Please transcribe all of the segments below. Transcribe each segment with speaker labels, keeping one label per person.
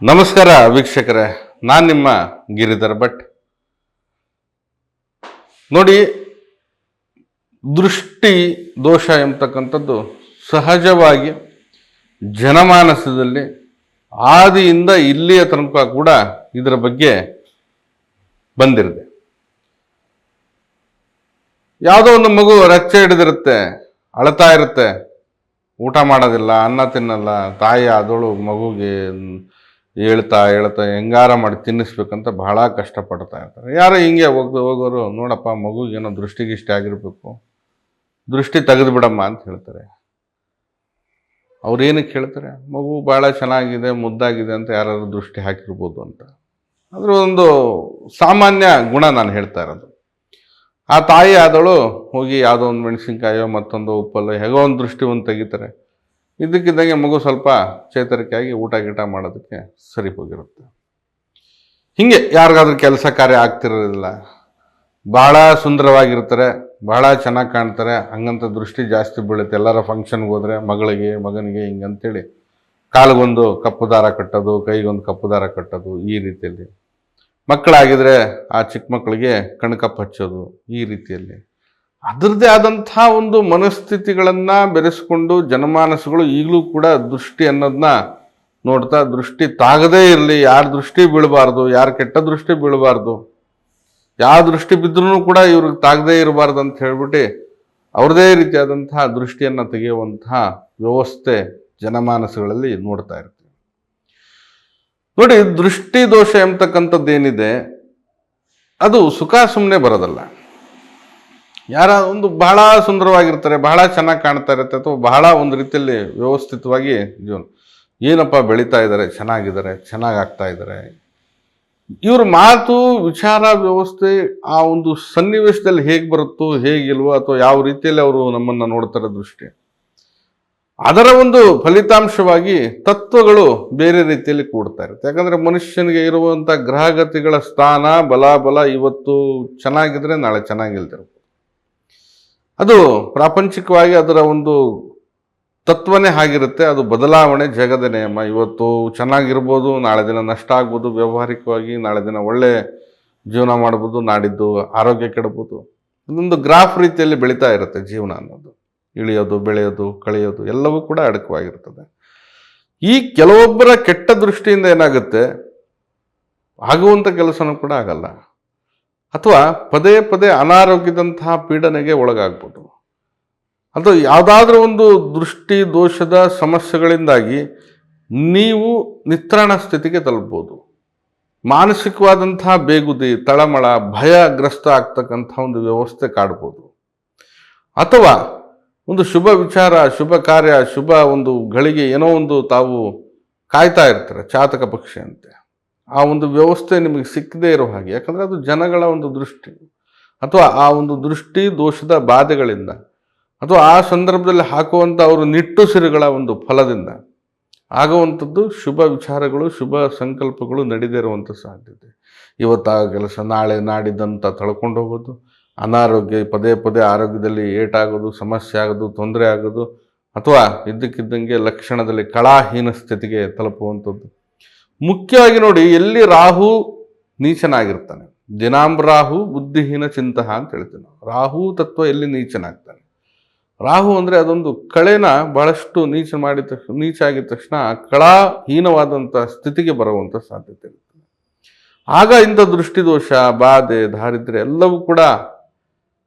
Speaker 1: ನಮಸ್ಕಾರ ವೀಕ್ಷಕರೇ, ನಾನು ನಿಮ್ಮ ಗಿರಿಧರ್ ಭಟ್. ನೋಡಿ, ದೃಷ್ಟಿ, ದೋಷ ಎಂಬತಕ್ಕಂಥದ್ದು ಸಹಜವಾಗಿ ಜನಮಾನಸದಲ್ಲಿ ಆದಿಯಿಂದ ಇಲ್ಲಿಯ ತನಕ ಕೂಡ ಇದರ ಬಗ್ಗೆ ಬಂದಿರದೆ ಯಾವುದೋ ಒಂದು ಮಗು ರಚ್ಚೆ ಹಿಡಿದಿರುತ್ತೆ, ಅಳತಾ ಇರುತ್ತೆ, ಊಟ ಮಾಡೋದಿಲ್ಲ, ಅನ್ನ ತಿನ್ನಲ್ಲ, ತಾಯಿ ಆದವಳು ಮಗುಗೆ ಹೇಳ್ತಾ ಹೇಳ್ತಾ ಹೆಂಗಾರ ಮಾಡಿ ತಿನ್ನಿಸ್ಬೇಕಂತ ಬಹಳ ಕಷ್ಟಪಡ್ತಾ ಇರ್ತಾರೆ. ಯಾರೋ ಹಿಂಗೆ ಹೋಗ್ದು ಹೋಗೋರು, ನೋಡಪ್ಪ ಮಗುಗೇನೋ ದೃಷ್ಟಿಗಿಷ್ಟ ಆಗಿರಬೇಕು. ದೃಷ್ಟಿ ತೆಗೆದು ಬಿಡಮ್ಮ ಅಂತ ಹೇಳ್ತಾರೆ. ಅವ್ರು ಏನಕ್ಕೆ ಹೇಳ್ತಾರೆ? ಮಗು ಭಾಳ ಚೆನ್ನಾಗಿದೆ, ಮುದ್ದಾಗಿದೆ ಅಂತ ಯಾರಾದ್ರು ದೃಷ್ಟಿ ಹಾಕಿರ್ಬೋದು ಅಂತ. ಅದರ ಒಂದು ಸಾಮಾನ್ಯ ಗುಣ ನಾನು ಹೇಳ್ತಾ ಇರೋದು. ಆ ತಾಯಿ ಆದವಳು ಹೋಗಿ ಯಾವುದೋ ಒಂದು ಮೆಣಸಿನ್ಕಾಯೋ ಮತ್ತೊಂದು ಉಪ್ಪಲ್ಲೋ, ಹೇಗೋ ಒಂದು ದೃಷ್ಟಿ ಒಂದು ತೆಗಿತಾರೆ. ಇದಕ್ಕಿದ್ದಂಗೆ ಮಗು ಸ್ವಲ್ಪ ಚೇತರಿಕೆಯಾಗಿ ಊಟ ಗೀಟ ಮಾಡೋದಕ್ಕೆ ಸರಿ ಹೋಗಿರುತ್ತೆ. ಹಿಂಗೆ ಯಾರಿಗಾದ್ರೂ ಕೆಲಸ ಕಾರ್ಯ ಆಗ್ತಿರೋದಿಲ್ಲ. ಬಹಳ ಸುಂದರವಾಗಿರ್ತಾರೆ, ಬಹಳ ಚೆನ್ನಾಗಿ ಕಾಣ್ತಾರೆ, ಹಂಗಂತ ದೃಷ್ಟಿ ಜಾಸ್ತಿ ಬೀಳುತ್ತೆ. ಎಲ್ಲರ ಫಂಕ್ಷನ್ಗೆ ಹೋದರೆ ಮಗಳಿಗೆ, ಮಗನಿಗೆ ಹಿಂಗಂತೇಳಿ ಕಾಲಿಗೊಂದು ಕಪ್ಪು ದಾರ ಕಟ್ಟೋದು, ಕೈಗೊಂದು ಕಪ್ಪು ದಾರ ಕಟ್ಟೋದು ಈ ರೀತಿಯಲ್ಲಿ. ಮಕ್ಕಳಾಗಿದ್ರೆ ಆ ಚಿಕ್ಕ ಮಕ್ಕಳಿಗೆ ಕಣ್ಕಪ್ಪು ಹಚ್ಚೋದು ಈ ರೀತಿಯಲ್ಲಿ. ಅದರದ್ದೇ ಆದಂಥ ಒಂದು ಮನಸ್ಥಿತಿಗಳನ್ನು ಬೆರೆಸ್ಕೊಂಡು ಜನಮಾನಸಗಳು ಈಗಲೂ ಕೂಡ ದೃಷ್ಟಿ ಅನ್ನೋದನ್ನ ನೋಡ್ತಾ ದೃಷ್ಟಿ ತಾಗದೇ ಇರಲಿ, ಯಾರ ದೃಷ್ಟಿ ಬೀಳಬಾರ್ದು, ಯಾರ ಕೆಟ್ಟ ದೃಷ್ಟಿ ಬೀಳಬಾರ್ದು, ಯಾವ ದೃಷ್ಟಿ ಬಿದ್ದರೂ ಕೂಡ ಇವ್ರಿಗೆ ತಾಗದೇ ಇರಬಾರ್ದು ಅಂತ ಹೇಳ್ಬಿಟ್ಟು ಅವ್ರದೇ ರೀತಿಯಾದಂತಹ ದೃಷ್ಟಿಯನ್ನು ತೆಗೆಯುವಂತಹ ವ್ಯವಸ್ಥೆ ಜನಮಾನಸಗಳಲ್ಲಿ ನೋಡ್ತಾ ಇರ್ತೀವಿ. ನೋಡಿ, ದೃಷ್ಟಿ ದೋಷ ಎಂಬತಕ್ಕಂಥದ್ದು ಏನಿದೆ ಅದು ಸುಖ ಸುಮ್ಮನೆ ಬರೋದಲ್ಲ. ಯಾರ ಒಂದು ಬಹಳ ಸುಂದರವಾಗಿರ್ತಾರೆ, ಬಹಳ ಚೆನ್ನಾಗಿ ಕಾಣ್ತಾ ಇರುತ್ತೆ ಅಥವಾ ಬಹಳ ಒಂದು ರೀತಿಯಲ್ಲಿ ವ್ಯವಸ್ಥಿತವಾಗಿ ಜೀವನ. ಏನಪ್ಪ ಬೆಳೀತಾ ಇದ್ದಾರೆ, ಚೆನ್ನಾಗಿದ್ದಾರೆ, ಚೆನ್ನಾಗಿ ಆಗ್ತಾ ಇದ್ದಾರೆ. ಇವ್ರ ಮಾತು, ವಿಚಾರ, ವ್ಯವಸ್ಥೆ ಆ ಒಂದು ಸನ್ನಿವೇಶದಲ್ಲಿ ಹೇಗೆ ಬರುತ್ತೋ, ಹೇಗಿಲ್ವೋ ಅಥವಾ ಯಾವ ರೀತಿಯಲ್ಲಿ ಅವರು ನಮ್ಮನ್ನು ನೋಡ್ತಾರೆ ದೃಷ್ಟಿ. ಅದರ ಒಂದು ಫಲಿತಾಂಶವಾಗಿ ತತ್ವಗಳು ಬೇರೆ ರೀತಿಯಲ್ಲಿ ಕೂಡ್ತಾ ಇರುತ್ತೆ. ಯಾಕಂದ್ರೆ ಮನುಷ್ಯನಿಗೆ ಇರುವಂಥ ಗ್ರಹಗತಿಗಳ ಸ್ಥಾನ, ಬಲಾಬಲ ಇವತ್ತು ಚೆನ್ನಾಗಿದ್ರೆ ನಾಳೆ ಚೆನ್ನಾಗಿಲ್ದಿರ್ಬೋದು ಅದು ಪ್ರಾಪಂಚಿಕವಾಗಿ ಅದರ ಒಂದು ತತ್ವನೇ ಆಗಿರುತ್ತೆ, ಅದು ಬದಲಾವಣೆ ಜಗದ ನಿಯಮ. ಇವತ್ತು ಚೆನ್ನಾಗಿರ್ಬೋದು, ನಾಳೆ ದಿನ ನಷ್ಟ ಆಗ್ಬೋದು, ವ್ಯಾವಹಾರಿಕವಾಗಿ ನಾಳೆ ದಿನ ಒಳ್ಳೆ ಜೀವನ ಮಾಡ್ಬೋದು, ನಾಡಿದ್ದು ಆರೋಗ್ಯ ಕೆಡ್ಬೋದು. ಇದೊಂದು ಗ್ರಾಫ್ ರೀತಿಯಲ್ಲಿ ಬೆಳೀತಾ ಇರುತ್ತೆ ಜೀವನ ಅನ್ನೋದು. ಇಳಿಯೋದು, ಬೆಳೆಯೋದು, ಕಳೆಯೋದು ಎಲ್ಲವೂ ಕೂಡ ಅಡಕವಾಗಿರ್ತದೆ. ಈ ಕೆಲವೊಬ್ಬರ ಕೆಟ್ಟ ದೃಷ್ಟಿಯಿಂದ ಏನಾಗುತ್ತೆ? ಆಗುವಂಥ ಕೆಲಸನೂ ಕೂಡ ಆಗಲ್ಲ. ಅಥವಾ ಪದೇ ಪದೇ ಅನಾರೋಗ್ಯದಂತಹ ಪೀಡನೆಗೆ ಒಳಗಾಗ್ಬೋದು ಅಥವಾ ಯಾವುದಾದ್ರೂ ಒಂದು ದೃಷ್ಟಿ ದೋಷದ ಸಮಸ್ಯೆಗಳಿಂದಾಗಿ ನೀವು ನಿತ್ರಾಣ ಸ್ಥಿತಿಗೆ ತಲುಪ್ಬೋದು ಮಾನಸಿಕವಾದಂತಹ ಬೇಗುದಿ, ತಳಮಳ, ಭಯಗ್ರಸ್ತ ಆಗ್ತಕ್ಕಂಥ ಒಂದು ವ್ಯವಸ್ಥೆ ಕಾಡ್ಬೋದು. ಅಥವಾ ಒಂದು ಶುಭ ವಿಚಾರ, ಶುಭ ಕಾರ್ಯ, ಶುಭ ಒಂದು ಗಳಿಗೆ ಏನೋ ಒಂದು ತಾವು ಕಾಯ್ತಾ ಇರ್ತಾರೆ, ಚಾತಕ ಪಕ್ಷಿ ಅಂತೆ ಆ ಒಂದು ವ್ಯವಸ್ಥೆ ನಿಮಗೆ ಸಿಕ್ಕದೇ ಇರೋ ಹಾಗೆ. ಯಾಕಂದರೆ ಅದು ಜನಗಳ ಒಂದು ದೃಷ್ಟಿ. ಅಥವಾ ಆ ಒಂದು ದೃಷ್ಟಿ ದೋಷದ ಬಾಧೆಗಳಿಂದ. ಅಥವಾ ಆ ಸಂದರ್ಭದಲ್ಲಿ ಹಾಕುವಂಥ ಅವರು ನಿಟ್ಟುಸಿರುಗಳ ಒಂದು ಫಲದಿಂದ. ಆಗುವಂಥದ್ದು ಶುಭ ವಿಚಾರಗಳು, ಶುಭ ಸಂಕಲ್ಪಗಳು ನಡೀದೇ ಇರುವಂಥ ಸಾಧ್ಯತೆ ಇವತ್ತಾಗ ಕೆಲಸ ನಾಳೆ ನಾಡಿದ್ದಂತ ತಳ್ಕೊಂಡು ಹೋಗೋದು. ಅನಾರೋಗ್ಯ ಪದೇ ಪದೇ ಆರೋಗ್ಯದಲ್ಲಿ ಏಟಾಗೋದು, ಸಮಸ್ಯೆ ಆಗೋದು, ತೊಂದರೆ ಆಗೋದು. ಅಥವಾ ಇದ್ದಕ್ಕಿದ್ದಂಗೆ ಲಕ್ಷಣದಲ್ಲಿ ಕಳಾಹೀನ ಸ್ಥಿತಿಗೆ ತಲುಪುವಂಥದ್ದು. ಮುಖ್ಯವಾಗಿ ನೋಡಿ, ಎಲ್ಲಿ ರಾಹು ನೀಚನಾಗಿರ್ತಾನೆ? ದಿನಾಂಬ ರಾಹು ಬುದ್ಧಿಹೀನ ಚಿಂತಹ ಅಂತ ಹೇಳ್ತೀವಿ ರಾಹು ತತ್ವ ಎಲ್ಲಿ ನೀಚನಾಗ್ತಾನೆ? ರಾಹು ಅಂದರೆ ಅದೊಂದು ಕಳೆನ ಬಹಳಷ್ಟು ನೀಚ ಮಾಡಿದ ತಕ್ಷಣ ನೀಚ ಆಗಿದ ತಕ್ಷಣ ಕಳಾಹೀನವಾದಂಥ ಸ್ಥಿತಿಗೆ ಬರುವಂಥ ಸಾಧ್ಯತೆ ಇರ್ತದೆ ಆಗ ಇಂಥ ದೃಷ್ಟಿದೋಷ, ಬಾಧೆ, ದಾರಿದ್ರ್ಯ ಎಲ್ಲವೂ ಕೂಡ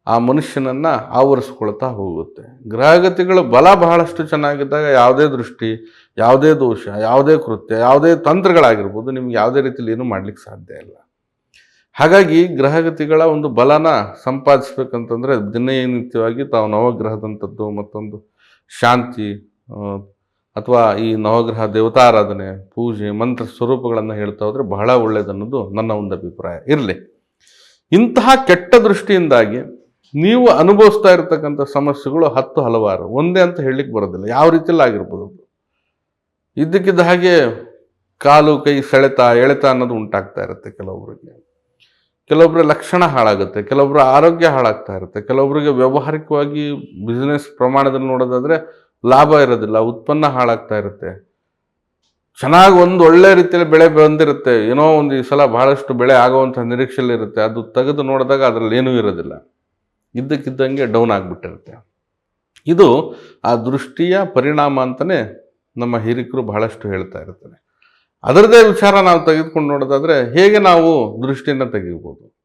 Speaker 1: ಆ ಮನುಷ್ಯನನ್ನು ಆವರಿಸ್ಕೊಳ್ತಾ ಹೋಗುತ್ತೆ. ಗ್ರಹಗತಿಗಳು ಬಲ ಬಹಳಷ್ಟು ಚೆನ್ನಾಗಿದ್ದಾಗ ಯಾವುದೇ ದೃಷ್ಟಿ ಯಾವುದೇ ದೋಷ, ಯಾವುದೇ ಕೃತ್ಯ, ಯಾವುದೇ ತಂತ್ರಗಳಾಗಿರ್ಬೋದು ನಿಮ್ಗೆ ಯಾವುದೇ ರೀತಿಯಲ್ಲಿ ಏನೂ ಮಾಡ್ಲಿಕ್ಕೆ ಸಾಧ್ಯ ಇಲ್ಲ. ಹಾಗಾಗಿ ಗ್ರಹಗತಿಗಳ ಒಂದು ಬಲನ ಸಂಪಾದಿಸ್ಬೇಕಂತಂದರೆ ದಿನನಿತ್ಯವಾಗಿ ತಾವು ನವಗ್ರಹದಂಥದ್ದು ಮತ್ತೊಂದು ಶಾಂತಿ ಅಥವಾ ಈ ನವಗ್ರಹ ದೇವತಾರಾಧನೆ, ಪೂಜೆ, ಮಂತ್ರ ಸ್ವರೂಪಗಳನ್ನು ಹೇಳ್ತಾ ಹೋದರೆ ಬಹಳ ಒಳ್ಳೆಯದನ್ನೋದು ನನ್ನ ಒಂದು ಅಭಿಪ್ರಾಯ. ಇರಲಿ. ಇಂತಹ ಕೆಟ್ಟ ದೃಷ್ಟಿಯಿಂದಾಗಿ ನೀವು ಅನುಭವಿಸ್ತಾ ಇರತಕ್ಕಂಥ ಸಮಸ್ಯೆಗಳು ಹತ್ತು ಹಲವಾರು. ಒಂದೇ ಅಂತ ಹೇಳಲಿಕ್ಕೆ ಬರೋದಿಲ್ಲ. ಯಾವ ರೀತಿಯಲ್ಲಿ ಆಗಿರ್ಬೋದು. ಇದ್ದಕ್ಕಿದ್ದ ಹಾಗೆ ಕಾಲು ಕೈ ಸೆಳೆತ, ಎಳೆತ ಅನ್ನೋದು ಉಂಟಾಗ್ತಾ ಇರುತ್ತೆ ಕೆಲವೊಬ್ಬರಿಗೆ ಕೆಲವೊಬ್ಬರ ಲಕ್ಷಣ ಹಾಳಾಗುತ್ತೆ ಕೆಲವೊಬ್ಬರ ಆರೋಗ್ಯ ಹಾಳಾಗ್ತಾ ಇರುತ್ತೆ ಕೆಲವೊಬ್ಬರಿಗೆ ವ್ಯಾವಹಾರಿಕವಾಗಿ ಬಿಸ್ನೆಸ್ ಪ್ರಮಾಣದಲ್ಲಿ ನೋಡೋದಾದ್ರೆ ಲಾಭ ಇರೋದಿಲ್ಲ, ಉತ್ಪನ್ನ ಹಾಳಾಗ್ತಾ ಇರುತ್ತೆ. ಚೆನ್ನಾಗಿ ಒಂದು ಒಳ್ಳೆ ರೀತಿಯಲ್ಲಿ ಬೆಳೆ ಬಂದಿರುತ್ತೆ, ಏನೋ ಒಂದು ಈ ಸಲ ಬಹಳಷ್ಟು ಬೆಳೆ ಆಗುವಂಥ ನಿರೀಕ್ಷೆಯಲ್ಲಿ ಇರುತ್ತೆ, ಅದು ತೆಗೆದು ನೋಡಿದಾಗ ಅದರಲ್ಲಿ ಏನೂ ಇರೋದಿಲ್ಲ. ಇದ್ದಕ್ಕಿದ್ದಂಗೆ ಡೌನ್ ಆಗಿಬಿಟ್ಟಿರುತ್ತೆ. ಇದು ಆ ದೃಷ್ಟಿಯ ಪರಿಣಾಮ ಅಂತಲೇ ನಮ್ಮ ಹಿರಿಕರು ಬಹಳಷ್ಟು ಹೇಳ್ತಾ ಇರ್ತಾರೆ. ಅದರದೇ ವಿಚಾರ ನಾವು ತೆಗೆದುಕೊಂಡು ನೋಡೋದಾದ್ರೆ ಹೇಗೆ ನಾವು ದೃಷ್ಟಿಯನ್ನು ತೆಗಿಬೋದು?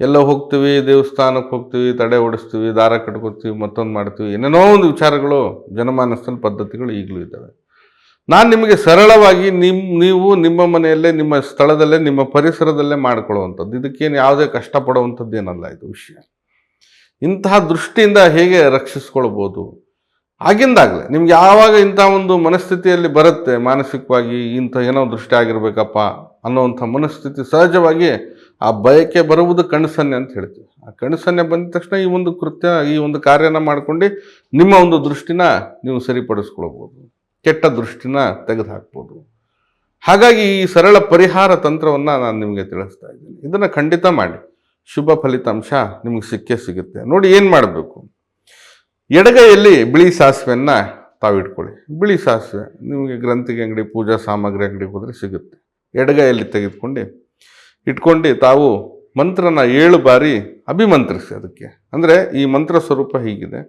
Speaker 1: ಎಲ್ಲ ಹೋಗ್ತೀವಿ, ದೇವಸ್ಥಾನಕ್ಕೆ ಹೋಗ್ತೀವಿ, ತಡೆ ಓಡಿಸ್ತೀವಿ, ದಾರ ಕಟ್ಕೋತೀವಿ, ಮತ್ತೊಂದು ಮಾಡ್ತೀವಿ, ಏನೇನೋ ಒಂದು ವಿಚಾರಗಳು ಜನಮಾನಸದಲ್ಲಿ ಪದ್ಧತಿಗಳು ಈಗಲೂ ಇದ್ದಾವೆ. ನಾನು ನಿಮಗೆ ಸರಳವಾಗಿ ನಿಮ್ಮ ನೀವು ನಿಮ್ಮ ಮನೆಯಲ್ಲೇ, ನಿಮ್ಮ ಸ್ಥಳದಲ್ಲೇ, ನಿಮ್ಮ ಪರಿಸರದಲ್ಲೇ ಮಾಡ್ಕೊಳ್ಳುವಂಥದ್ದು. ಇದಕ್ಕೇನು ಯಾವುದೇ ಕಷ್ಟಪಡುವಂಥದ್ದು ಏನಲ್ಲ ಇದು ವಿಷಯ. ಇಂತಹ ದೃಷ್ಟಿಯಿಂದ ಹೇಗೆ ರಕ್ಷಿಸ್ಕೊಳ್ಬೋದು? ಆಗಿಂದಾಗಲೇ ನಿಮ್ಗೆ ಯಾವಾಗ ಇಂಥ ಒಂದು ಮನಸ್ಥಿತಿಯಲ್ಲಿ ಬರುತ್ತೆ ಮಾನಸಿಕವಾಗಿ ಇಂಥ ಏನೋ ದೃಷ್ಟಿ ಆಗಿರ್ಬೇಕಪ್ಪ ಅನ್ನೋವಂಥ ಮನಸ್ಥಿತಿ ಸಹಜವಾಗಿ ಆ ಬಯಕೆ ಬರುವುದು ಕಣ್ಸನ್ನೆ ಅಂತ ಹೇಳ್ತೀವಿ. ಆ ಕಣ್ಸನ್ನೆ ಬಂದ ತಕ್ಷಣ ಈ ಒಂದು ಕೃತ್ಯ, ಈ ಒಂದು ಕಾರ್ಯನ ಮಾಡ್ಕೊಂಡು ನಿಮ್ಮ ಒಂದು ದೃಷ್ಟಿನ ನೀವು ಸರಿಪಡಿಸ್ಕೊಳ್ಬೋದು, ಕೆಟ್ಟ ದೃಷ್ಟಿನ ತೆಗೆದುಹಾಕ್ಬೋದು. ಹಾಗಾಗಿ ಈ ಸರಳ ಪರಿಹಾರ ತಂತ್ರವನ್ನು ನಾನು ನಿಮಗೆ ತಿಳಿಸ್ತಾ ಇದ್ದೀನಿ. ಇದನ್ನು ಖಂಡಿತ ಮಾಡಿ. ಶುಭ ಫಲಿತಾಂಶ ನಿಮಗೆ ಸಿಕ್ಕೇ ಸಿಗುತ್ತೆ. ನೋಡಿ ಏನು ಮಾಡಬೇಕು? ಎಡಗೈಯಲ್ಲಿ ಬಿಳಿ ಸಾಸಿವೆಯನ್ನು ತಾವಿಟ್ಕೊಳ್ಳಿ. ಬಿಳಿ ಸಾಸಿವೆ ನಿಮಗೆ ಗ್ರಂಥಿಗೆ ಅಂಗಡಿ, ಪೂಜಾ ಸಾಮಗ್ರಿ ಅಂಗಡಿಗೆ ಹೋದರೆ ಸಿಗುತ್ತೆ. ಎಡಗೈಯಲ್ಲಿ ತೆಗೆದುಕೊಂಡು ಇಟ್ಕೊಂಡು ತಾವು ಮಂತ್ರನ ಏಳು ಬಾರಿ ಅಭಿಮಂತ್ರಿಸಿ ಅದಕ್ಕೆ. ಅಂದರೆ ಈ ಮಂತ್ರ ಸ್ವರೂಪ ಹೀಗಿದೆ.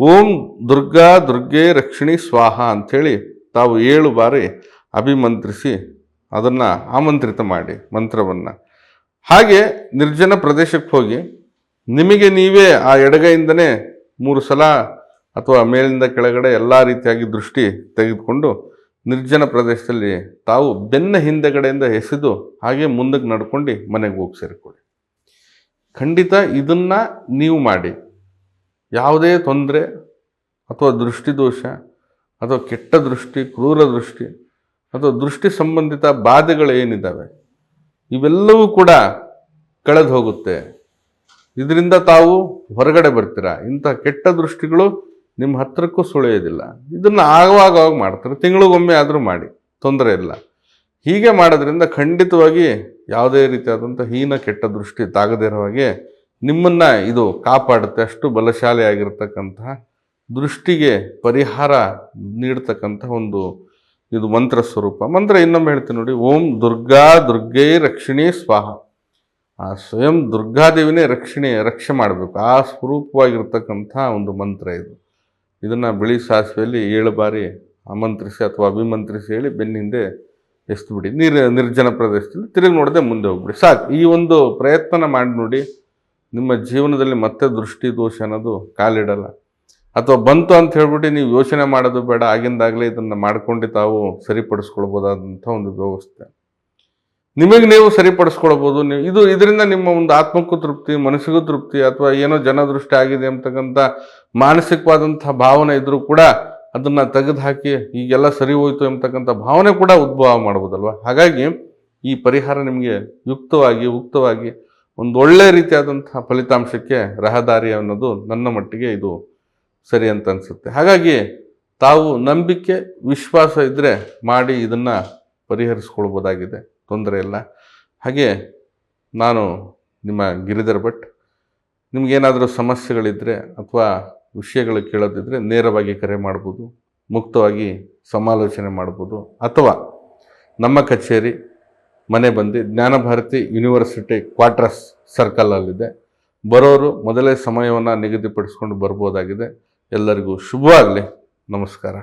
Speaker 1: ಓಂ ದುರ್ಗಾ ದುರ್ಗೆ ರಕ್ಷಿಣಿ ಸ್ವಾಹ ಅಂಥೇಳಿ ತಾವು ಏಳು ಬಾರಿ ಅಭಿಮಂತ್ರಿಸಿ ಅದನ್ನು ಆಮಂತ್ರಿತ ಮಾಡಿ ಮಂತ್ರವನ್ನು. ಹಾಗೆ ನಿರ್ಜನ ಪ್ರದೇಶಕ್ಕೆ ಹೋಗಿ ನಿಮಗೆ ನೀವೇ ಆ ಎಡಗೈಯಿಂದನೇ ಮೂರು ಸಲ ಅಥವಾ ಮೇಲಿಂದ ಕೆಳಗಡೆ ಎಲ್ಲ ರೀತಿಯಾಗಿ ದೃಷ್ಟಿ ತೆಗೆದುಕೊಂಡು ನಿರ್ಜನ ಪ್ರದೇಶದಲ್ಲಿ ತಾವು ಬೆನ್ನ ಹಿಂದೆಗಡೆಯಿಂದ ಎಸೆದು ಹಾಗೆ ಮುಂದಕ್ಕೆ ನಡ್ಕೊಂಡು ಮನೆಗೆ ಹೋಗಿ ಸೇರಿಕೊಳ್ಳಿ. ಖಂಡಿತ ಇದನ್ನು ನೀವು ಮಾಡಿ. ಯಾವುದೇ ತೊಂದರೆ ಅಥವಾ ದೃಷ್ಟಿದೋಷ ಅಥವಾ ಕೆಟ್ಟ ದೃಷ್ಟಿ, ಕ್ರೂರ ದೃಷ್ಟಿ ಅಥವಾ ದೃಷ್ಟಿ ಸಂಬಂಧಿತ ಬಾಧೆಗಳು ಏನಿದ್ದಾವೆ ಇವೆಲ್ಲವೂ ಕೂಡ ಕಳೆದು ಹೋಗುತ್ತೆ. ಇದರಿಂದ ತಾವು ಹೊರಗಡೆ ಬರ್ತೀರಾ? ಇಂಥ ಕೆಟ್ಟ ದೃಷ್ಟಿಗಳು ನಿಮ್ಮ ಹತ್ತಿರಕ್ಕೂ ಸುಳಿಯೋದಿಲ್ಲ. ಇದನ್ನು ಆಗವಾಗ ಮಾಡ್ತಾರೆ. ತಿಂಗಳಿಗೊಮ್ಮೆ ಆದರೂ ಮಾಡಿ. ತೊಂದರೆ ಇಲ್ಲ. ಹೀಗೆ ಮಾಡೋದ್ರಿಂದ ಖಂಡಿತವಾಗಿ ಯಾವುದೇ ರೀತಿಯಾದಂಥ ಹೀನ ಕೆಟ್ಟ ದೃಷ್ಟಿ ತಾಗದೇ ಇರೋ ಹಾಗೆ ನಿಮ್ಮನ್ನು ಇದು ಕಾಪಾಡುತ್ತೆ. ಅಷ್ಟು ಬಲಶಾಲಿಯಾಗಿರ್ತಕ್ಕಂತಹ ದೃಷ್ಟಿಗೆ ಪರಿಹಾರ ನೀಡ್ತಕ್ಕಂಥ ಒಂದು ಇದು ಮಂತ್ರ ಸ್ವರೂಪ. ಮಂತ್ರ ಇನ್ನೊಮ್ಮೆ ಹೇಳ್ತೀನಿ ನೋಡಿ. ಓಂ ದುರ್ಗಾ ದುರ್ಗೈ ರಕ್ಷಿಣಿ ಸ್ವಾಹ. ಆ ಸ್ವಯಂ ದುರ್ಗಾದೇವಿನೇ ರಕ್ಷಣೆ, ರಕ್ಷೆ ಮಾಡಬೇಕು. ಆ ಸ್ವರೂಪವಾಗಿರ್ತಕ್ಕಂಥ ಒಂದು ಮಂತ್ರ ಇದು. ಇದನ್ನು ಬಿಳಿ ಸಾಸಿವೆಯಲ್ಲಿ ಏಳು ಬಾರಿ ಆಮಂತ್ರಿಸಿ ಅಥವಾ ಅಭಿಮಂತ್ರಿಸಿ ಹೇಳಿ ಬೆನ್ನ ಹಿಂದೆ ಎಸ್ದು ಬಿಡಿ ನೀರು, ನಿರ್ಜನ ಪ್ರದೇಶದಲ್ಲಿ ತಿರುಗಿ ನೋಡದೆ ಮುಂದೆ ಹೋಗ್ಬಿಡಿ. ಸಾಕು. ಈ ಒಂದು ಪ್ರಯತ್ನ ಮಾಡಿ ನೋಡಿ. ನಿಮ್ಮ ಜೀವನದಲ್ಲಿ ಮತ್ತೆ ದೃಷ್ಟಿ, ದೋಷ ಅನ್ನೋದು ಕಾಲಿಡಲ್ಲ. ಅಥವಾ ಬಂತು ಅಂತ ಹೇಳ್ಬಿಟ್ಟು ನೀವು ಯೋಚನೆ ಮಾಡೋದು ಬೇಡ. ಆಗಿಂದಾಗಲೇ ಇದನ್ನು ಮಾಡ್ಕೊಂಡು ತಾವು ಸರಿಪಡಿಸ್ಕೊಳ್ಬೋದಾದಂಥ ಒಂದು ವ್ಯವಸ್ಥೆ. ನಿಮಗೆ ನೀವು ಸರಿಪಡಿಸ್ಕೊಳ್ಬೋದು. ನೀವು ಇದು ಇದರಿಂದ ನಿಮ್ಮ ಒಂದು ಆತ್ಮಕ್ಕೂ ತೃಪ್ತಿ, ಮನಸ್ಸಿಗೂ ತೃಪ್ತಿ ಅಥವಾ ಏನೋ ಜನದೃಷ್ಟಿ ಆಗಿದೆ ಅಂತಕ್ಕಂಥ ಮಾನಸಿಕವಾದಂಥ ಭಾವನೆ ಇದ್ರೂ ಕೂಡ ಅದನ್ನು ತೆಗೆದು ಹಾಕಿ ಈಗೆಲ್ಲ ಸರಿ ಹೋಯಿತು ಎಂಬತಕ್ಕಂಥ ಭಾವನೆ ಕೂಡ ಉದ್ಭವ ಮಾಡ್ಬೋದಲ್ವ? ಹಾಗಾಗಿ ಈ ಪರಿಹಾರ ನಿಮಗೆ ಯುಕ್ತವಾಗಿ, ಉಕ್ತವಾಗಿ ಒಂದು ಒಳ್ಳೆಯ ರೀತಿಯಾದಂಥ ಫಲಿತಾಂಶಕ್ಕೆ ರಹದಾರಿ ಅನ್ನೋದು ನನ್ನ ಮಟ್ಟಿಗೆ ಇದು ಸರಿ ಅಂತ ಅನಿಸುತ್ತೆ. ಹಾಗಾಗಿ ತಾವು ನಂಬಿಕೆ, ವಿಶ್ವಾಸ ಇದ್ದರೆ ಮಾಡಿ ಇದನ್ನು ಪರಿಹರಿಸ್ಕೊಳ್ಬೋದಾಗಿದೆ. ತೊಂದರೆ ಇಲ್ಲ. ಹಾಗೆ ನಾನು ನಿಮ್ಮ ಗಿರಿಧರ್ ಭಟ್, ನಿಮಗೇನಾದರೂ ಸಮಸ್ಯೆಗಳಿದ್ದರೆ ಅಥವಾ ವಿಷಯಗಳು ಕೇಳೋದಿದ್ದರೆ ನೇರವಾಗಿ ಕರೆ ಮಾಡ್ಬೋದು, ಮುಕ್ತವಾಗಿ ಸಮಾಲೋಚನೆ ಮಾಡ್ಬೋದು, ಅಥವಾ ನಮ್ಮ ಕಚೇರಿ ಮನೆ ಬಂದು ಜ್ಞಾನಭಾರತಿ ಯೂನಿವರ್ಸಿಟಿ ಕ್ವಾರ್ಟರ್ಸ್ ಸರ್ಕಲಲ್ಲಿದೆ. ಬರೋರು ಮೊದಲೇ ಸಮಯವನ್ನು ನಿಗದಿಪಡಿಸ್ಕೊಂಡು ಬರ್ಬೋದಾಗಿದೆ. ಎಲ್ಲರಿಗೂ ಶುಭವಾಗಲಿ. ನಮಸ್ಕಾರ.